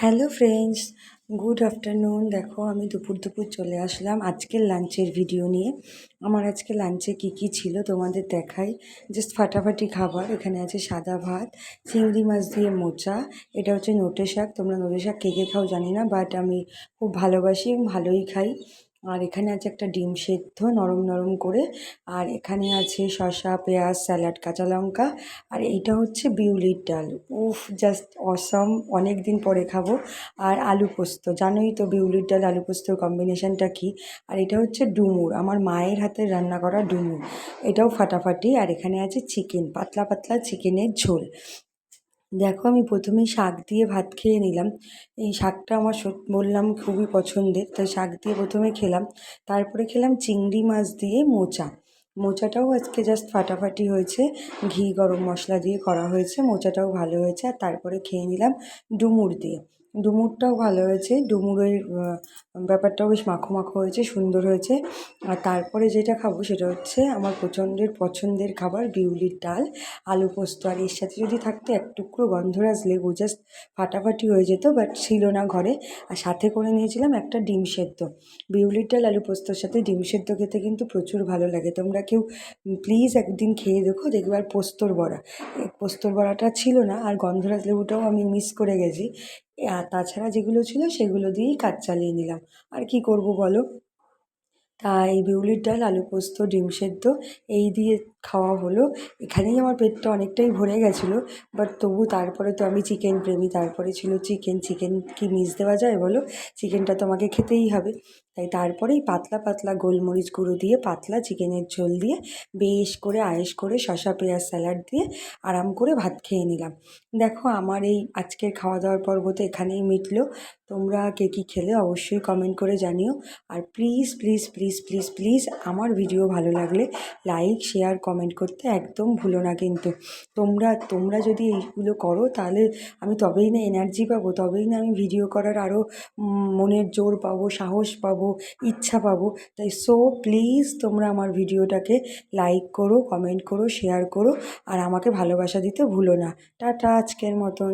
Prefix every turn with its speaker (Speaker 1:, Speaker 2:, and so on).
Speaker 1: Hello friends good afternoon দেখো, আমি দুপুর দুপুর চলে আসলাম আজকের লাঞ্চের ভিডিও নিয়ে। আমার আজকে লাঞ্চে কি কি ছিল তোমাদের দেখাই। জাস্ট ফাটাফাটি খাবার, এখানে আছে সাদা ভাত, চিংড়ি মাছ দিয়ে মোচা, এটা হচ্ছে নোটে শাক। তোমরা নোটে শাক কে কে খাও জানি না বাট আমি খুব ভালোবাসি, ভালোই খাই। আর এখানে আছে একটা ডিম সেদ্ধ নরম নরম করে। আর এখানে আছে শসা, পেঁয়াজ, স্যালাড, কাঁচা লঙ্কা। আর এইটা হচ্ছে বিউলির ডাল। উফ জাস্ট অসম অনেক দিন পরে খাব। আর আলু পোস্ত। জানোই তো বিউলির ডাল, আলু পোস্তর কম্বিনেশানটা কী? আর এটা হচ্ছে ডুমুর। আমার মায়ের হাতে রান্না করা ডুমুর। এটাও ফাটাফাটি। আর এখানে আছে চিকেন পাতলা পাতলা চিকেনের ঝোল। দেখো, আমি প্রথমে শাক দিয়ে ভাত খেয়ে নিলাম। এই শাকটা আমার বললাম খুবই পছন্দের, তাই শাক দিয়ে প্রথমে খেলাম। তারপরে খেলাম চিংড়ি মাছ দিয়ে মোচা। মোচাটাও আজকে জাস্ট ফাটাফাটি হয়েছে, ঘি গরম মশলা দিয়ে করা হয়েছে, মোচাটাও ভালো হয়েছে, আর তারপরে খেয়ে নিলাম ডুমুর দিয়ে। ডুমুরটাও ভালো হয়েছে। ডুমুরের ব্যাপারটাও বেশ মাখো মাখো হয়েছে, সুন্দর হয়েছে। আর তারপরে যেটা খাব সেটা হচ্ছে আমার প্রচণ্ডের পছন্দের খাবার বিউলির ডাল। আলু পোস্ত, আর এর সাথে যদি থাকতো এক টুকরো গন্ধরাজ লেবু, জাস্ট ফাটাফাটি হয়ে যেত, বাট ছিল না ঘরে। আর সাথে করে নিয়েছিলাম একটা ডিম সেদ্ধ। বিউলির ডাল, আলু পোস্তর সাথে ডিম সেদ্ধ খেতে কিন্তু প্রচুর ভালো লাগে। তোমরা কেউ প্লিজ একদিন খেয়ে দেখো, দেখবে আর পোস্তর বড়া। পোস্তর বড়াটা ছিল না, আর গন্ধরাজ লেবুটাও আমি মিস করে গেছি। আর তাছাড়া যেগুলো ছিল সেগুলো দিয়েই কাজ চালিয়ে নিলাম। আর কী করব বলো? তাই বিউলির ডাল, আলু পোস্ত, ডিম সেদ্ধ এই দিয়ে খাওয়া হলো। এখানেই আমার পেটটা অনেকটাই ভরে গেছিল বাট তবু তারপরে তো আমি চিকেন প্রেমী, তারপরে ছিল চিকেন। চিকেন কি মিস দেওয়া যায় বলো? চিকেনটা তো আমাকে খেতেই হবে। তাই তারপরেই পাতলা পাতলা গোলমরিচ গুঁড়ো দিয়ে, পাতলা চিকেনের ঝোল দিয়ে, বেশ করে আয়েস করে শসা, পেঁয়াজ, স্যালাড দিয়ে আরাম করে ভাত খেয়ে নিলাম। দেখো, আমার এই আজকের খাওয়া দাওয়ার পর্ব তো এখানেই মিটলো। তোমরা কে কী খেলে অবশ্যই কমেন্ট করে জানিও। আর please please please please please আমার ভিডিও ভালো লাগলে লাইক শেয়ার কমেন্ট করতে একদম ভুলো না কিন্তু। তোমরা তোমরা যদি এইগুলো করো তাহলে আমি তবেই না এনার্জি পাবো, তবেই না আমি ভিডিও করার আরও মনের জোর পাবো, সাহস পাবো, ইচ্ছা পাবো। তাই সো প্লিজ তোমরা আমার ভিডিওটাকে লাইক করো কমেন্ট করো শেয়ার করো। আর আমাকে ভালোবাসা দিতে ভুলো না। টাটা আজকের মতন।